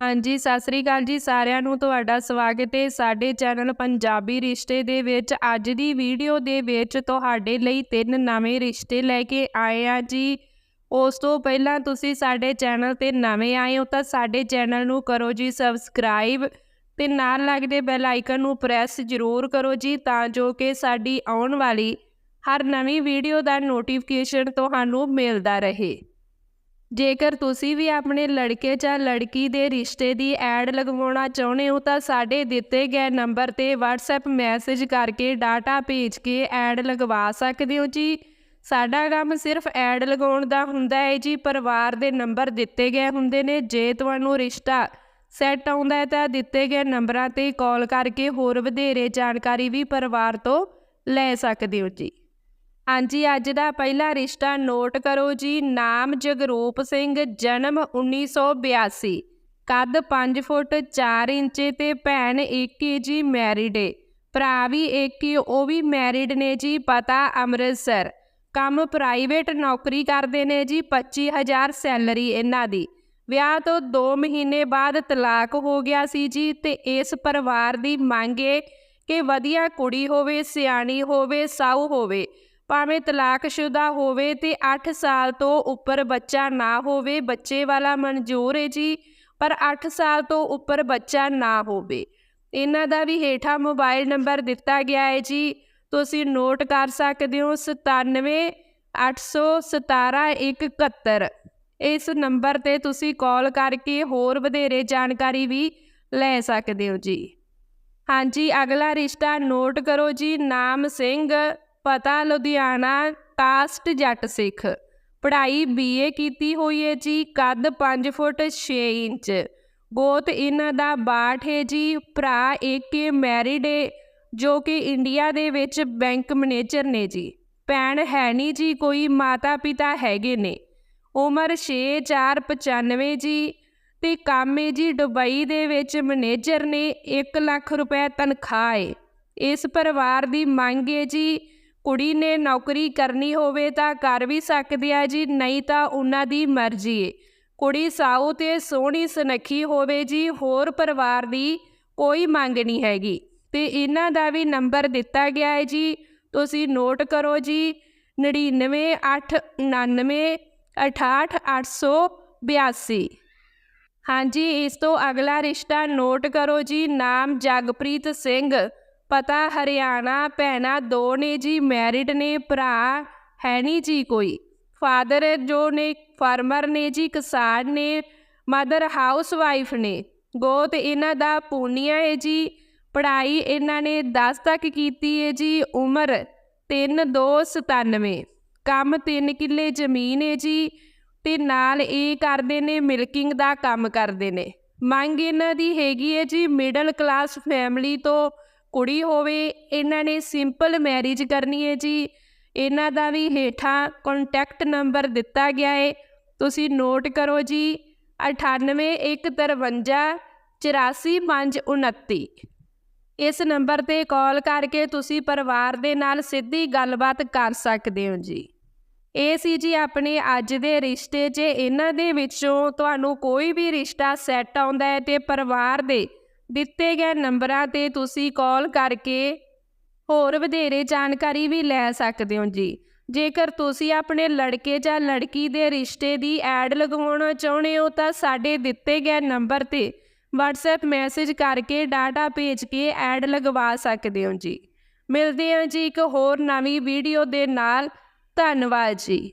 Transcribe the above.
ਹਾਂਜੀ, ਸਤਿ ਸ੍ਰੀ ਅਕਾਲ ਜੀ ਸਾਰਿਆਂ ਨੂੰ ਤੁਹਾਡਾ ਸਵਾਗਤ ਹੈ ਸਾਡੇ ਚੈਨਲ ਪੰਜਾਬੀ ਰਿਸ਼ਤੇ ਦੇ ਵਿੱਚ। ਅੱਜ ਦੀ ਵੀਡੀਓ ਦੇ ਵਿੱਚ ਤੁਹਾਡੇ ਲਈ ਤਿੰਨ ਨਵੇਂ ਰਿਸ਼ਤੇ ਲੈ ਕੇ ਆਏ ਆ ਜੀ। ਉਸ ਤੋਂ ਪਹਿਲਾਂ ਤੁਸੀਂ ਸਾਡੇ ਚੈਨਲ ਤੇ ਨਵੇਂ ਆਏ ਹੋ ਤਾਂ ਸਾਡੇ ਚੈਨਲ ਨੂੰ ਕਰੋ ਜੀ ਸਬਸਕ੍ਰਾਈਬ ਤੇ ਨਾਲ ਲੱਗਦੇ ਬੈਲ ਆਈਕਨ ਨੂੰ ਪ੍ਰੈਸ ਜ਼ਰੂਰ ਕਰੋ ਜੀ ਤਾਂ ਜੋ ਕਿ ਸਾਡੀ ਆਉਣ ਵਾਲੀ ਹਰ ਨਵੀਂ ਵੀਡੀਓ ਦਾ ਨੋਟੀਫਿਕੇਸ਼ਨ ਤੁਹਾਨੂੰ ਮਿਲਦਾ ਰਹੇ। ਜੇਕਰ ਤੁਸੀਂ ਵੀ ਆਪਣੇ ਲੜਕੇ ਜਾਂ ਲੜਕੀ ਦੇ ਰਿਸ਼ਤੇ ਦੀ ਐਡ ਲਗਵਾਉਣਾ ਚਾਹੁੰਦੇ ਹੋ, ਤਾਂ ਸਾਡੇ ਦਿੱਤੇ ਗਏ ਨੰਬਰ ਤੇ WhatsApp ਮੈਸੇਜ ਕਰਕੇ ਡਾਟਾ ਭੇਜ ਕੇ ਐਡ ਲਗਵਾ ਸਕਦੇ ਹੋ ਜੀ। ਸਾਡਾ ਕੰਮ ਸਿਰਫ ਐਡ ਲਗਾਉਣ ਦਾ ਹੁੰਦਾ ਹੈ ਜੀ, ਪਰਿਵਾਰ ਦੇ ਨੰਬਰ ਦਿੱਤੇ ਗਏ ਹੁੰਦੇ ਨੇ, ਜੇ ਤੁਹਾਨੂੰ ਰਿਸ਼ਤਾ ਸੈੱਟ ਆਉਂਦਾ ਹੈ, ਤਾਂ ਦਿੱਤੇ ਗਏ ਨੰਬਰਾਂ ਤੇ ਕਾਲ ਕਰਕੇ ਹੋਰ ਵਧੇਰੇ ਜਾਣਕਾਰੀ ਵੀ ਪਰਿਵਾਰ ਤੋਂ ਲੈ ਸਕਦੇ ਹੋ ਜੀ। ਹਾਂਜੀ, ਅੱਜ ਦਾ ਪਹਿਲਾ ਰਿਸ਼ਤਾ ਨੋਟ ਕਰੋ ਜੀ। ਨਾਮ ਜਗਰੂਪ ਸਿੰਘ, ਜਨਮ 1982 ਕੱਦ 5 ਫੁੱਟ 4 ਇੰਚ ਤੇ ਭੈਣ ਇੱਕ 1 ਜੀ ਮੈਰਿਡ ਏ। ਭਰਾ ਵੀ ਇੱਕ ਹੀ ਉਹ ਵੀ ਮੈਰਿਡ ਨੇ ਜੀ, ਪਤਾ ਅੰਮ੍ਰਿਤਸਰ। ਕੰਮ ਪ੍ਰਾਈਵੇਟ ਨੌਕਰੀ ਕਰਦੇ ਨੇ ਜੀ 25000 ਸੈਲਰੀ ਇਹਨਾਂ ਦੀ। ਵਿਆਹ ਤੋਂ 2 ਮਹੀਨੇ ਬਾਅਦ ਤਲਾਕ ਹੋ ਗਿਆ ਸੀ ਜੀ ਤੇ ਇਸ ਪਰਿਵਾਰ ਦੀ ਮੰਗ ਏ ਕਿ ਵਧੀਆ ਕੁੜੀ ਹੋਵੇ, ਸਿਆਣੀ ਹੋਵੇ, ਸਾਊ ਹੋਵੇ। ਭਾਵੇਂ ਤਲਾਕਸ਼ੁਦਾ ਹੋਵੇ ਤੇ 8 ਸਾਲ ਤੋਂ ਉੱਪਰ ਬੱਚਾ ਨਾ ਹੋਵੇ, ਬੱਚੇ ਵਾਲਾ ਮਨਜ਼ੂਰ ਹੈ ਜੀ, ਪਰ 8 ਸਾਲ ਤੋਂ ਉੱਪਰ ਬੱਚਾ ਨਾ ਹੋਵੇ। ਇਹਨਾਂ ਦਾ ਵੀ ਹੇਠਾਂ ਮੋਬਾਈਲ ਨੰਬਰ ਦਿੱਤਾ ਗਿਆ ਹੈ ਜੀ। ਤੁਸੀਂ ਨੋਟ ਕਰ ਸਕਦੇ ਹੋ 97817171 ਇਸ ਨੰਬਰ ਤੇ ਤੁਸੀਂ ਕਾਲ ਕਰਕੇ ਹੋਰ ਵਧੇਰੇ ਜਾਣਕਾਰੀ ਵੀ ਲੈ ਸਕਦੇ ਹੋ ਜੀ। ਹਾਂਜੀ, ਅਗਲਾ ਰਿਸ਼ਤਾ ਨੋਟ ਕਰੋ ਜੀ। ਨਾਮ ਸਿੰਘ ਪਤਾ ਲੁਧਿਆਣਾ ਕਾਸਟ ਜੱਟ ਸਿੱਖ। ਪੜ੍ਹਾਈ ਬੀਏ ਕੀਤੀ ਹੋਈ ਹੈ ਜੀ, ਕੱਦ 5 ਫੁੱਟ 6 ਇੰਚ। ਗੋਤ ਇਹਨਾਂ ਦਾ ਬਾਠ ਹੈ ਜੀ, ਭਰਾ ਇੱਕ ਮੈਰਿਡ ਹੈ ਜੋ ਕਿ ਇੰਡੀਆ ਦੇ ਵਿੱਚ ਬੈਂਕ ਮੈਨੇਜਰ ਨੇ ਜੀ। ਭੈਣ ਹੈ ਨਹੀਂ ਜੀ, ਕੋਈ ਮਾਤਾ ਪਿਤਾ ਹੈਗੇ ਨੇ। ਉਮਰ 6495 ਜੀ। ਤੇ ਕੰਮ ਹੈ ਜੀ ਦੁਬਈ ਦੇ ਵਿੱਚ ਮੈਨੇਜਰ ਨੇ 1 ਲੱਖ ਰੁਪਏ ਤਨਖਾਹ ਹੈ ਇਸ ਪਰਿਵਾਰ ਦੀ ਮੰਗ ਹੈ ਜੀ ਕੁੜੀ ਨੇ ਨੌਕਰੀ ਕਰਨੀ ਹੋਵੇ ਤਾਂ ਕਰ ਵੀ ਸਕਦੀ ਆ ਜੀ, ਨਹੀਂ ਤਾਂ ਉਹਨਾਂ ਦੀ ਮਰਜ਼ੀ ਏ। ਕੁੜੀ ਸਾਊ ਤੇ ਸੋਹਣੀ ਸੁਨੱਖੀ ਹੋਵੇ ਜੀ, ਹੋਰ ਪਰਿਵਾਰ ਦੀ ਕੋਈ ਮੰਗ ਨਹੀਂ ਹੈਗੀ। ਤੇ ਇਹਨਾਂ ਦਾ ਵੀ ਨੰਬਰ ਦਿੱਤਾ ਗਿਆ ਹੈ ਜੀ। ਤੁਸੀਂ ਨੋਟ ਕਰੋ ਜੀ 9989 68882 ਹਾਂਜੀ, ਇਸ ਤੋਂ ਅਗਲਾ ਰਿਸ਼ਤਾ ਨੋਟ ਕਰੋ ਜੀ, ਨਾਮ ਜਗਪ੍ਰੀਤ ਸਿੰਘ। ਪਤਾ ਹਰਿਆਣਾ ਭੈਣਾ ਦੋ ਨੇ ਜੀ ਮੈਰਿਡ ਨੇ, ਭਰਾ ਹੈ ਨਹੀਂ ਜੀ ਕੋਈ। ਫਾਦਰ ਜੋ ਨੇ ਫਾਰਮਰ ਨੇ ਜੀ, ਕਿਸਾਨ ਨੇ ਮਦਰ ਹਾਊਸ ਵਾਈਫ ਨੇ। ਗੋਤ ਇਹਨਾਂ ਦਾ ਪੂਨੀਆ ਹੈ ਜੀ, ਪੜ੍ਹਾਈ ਇਹਨਾਂ ਨੇ 10 ਤੱਕ ਕੀਤੀ ਹੈ ਜੀ, ਉਮਰ 3297 ਕੰਮ 3 ਕਿੱਲੇ ਜ਼ਮੀਨ ਹੈ ਜੀ, ਤੇ ਨਾਲ ਇਹ ਕਰਦੇ ਨੇ ਮਿਲਕਿੰਗ ਦਾ ਕੰਮ ਕਰਦੇ ਨੇ। ਮੰਗ ਇਹਨਾਂ ਦੀ ਹੈਗੀ ਹੈ ਜੀ ਮਿਡਲ ਕਲਾਸ ਫੈਮਿਲੀ ਤੋਂ ਕੁੜੀ ਹੋਵੇ, ਇਹਨਾਂ ਨੇ ਸਿੰਪਲ ਮੈਰਿਜ ਕਰਨੀ ਹੈ ਜੀ। ਇਹਨਾਂ ਦਾ ਵੀ ਹੇਠਾਂ ਕੰਟੈਕਟ ਨੰਬਰ ਦਿੱਤਾ ਗਿਆ ਹੈ ਤੁਸੀਂ ਨੋਟ ਕਰੋ ਜੀ 9815 84529 ਇਸ ਨੰਬਰ ਤੇ ਕਾਲ ਕਰਕੇ ਤੁਸੀਂ ਪਰਿਵਾਰ ਦੇ ਨਾਲ ਸਿੱਧੀ ਗੱਲਬਾਤ ਕਰ ਸਕਦੇ ਹੋ ਜੀ। ਇਹ ਸੀ ਜੀ ਆਪਣੇ ਅੱਜ ਦੇ ਰਿਸ਼ਤੇ। 'ਚ ਇਹਨਾਂ ਦੇ ਵਿੱਚੋਂ ਤੁਹਾਨੂੰ ਕੋਈ ਵੀ ਰਿਸ਼ਤਾ ਸੈੱਟ ਆਉਂਦਾ ਹੈ ਤੇ ਪਰਿਵਾਰ ਦੇ ਦਿੱਤੇ ਗਏ ਨੰਬਰਾਂ ਤੇ ਤੁਸੀਂ ਕਾਲ ਕਰਕੇ ਹੋਰ ਵਧੇਰੇ ਜਾਣਕਾਰੀ ਵੀ ਲੈ ਸਕਦੇ ਹੋ ਜੀ। ਜੇਕਰ ਤੁਸੀਂ ਆਪਣੇ ਲੜਕੇ ਜਾਂ ਲੜਕੀ ਦੇ ਰਿਸ਼ਤੇ ਦੀ ਐਡ ਲਗਵਾਉਣਾ ਚਾਹੁੰਦੇ ਹੋ ਤਾਂ ਸਾਡੇ ਦਿੱਤੇ ਗਏ ਨੰਬਰ ਤੇ WhatsApp ਮੈਸੇਜ ਕਰਕੇ ਡਾਟਾ ਭੇਜ ਕੇ ਐਡ ਲਗਵਾ ਸਕਦੇ ਹੋ ਜੀ। ਮਿਲਦੇ ਹਾਂ ਜੀ ਇੱਕ ਹੋਰ ਨਵੀਂ ਵੀਡੀਓ ਦੇ ਨਾਲ। ਧੰਨਵਾਦ ਜੀ।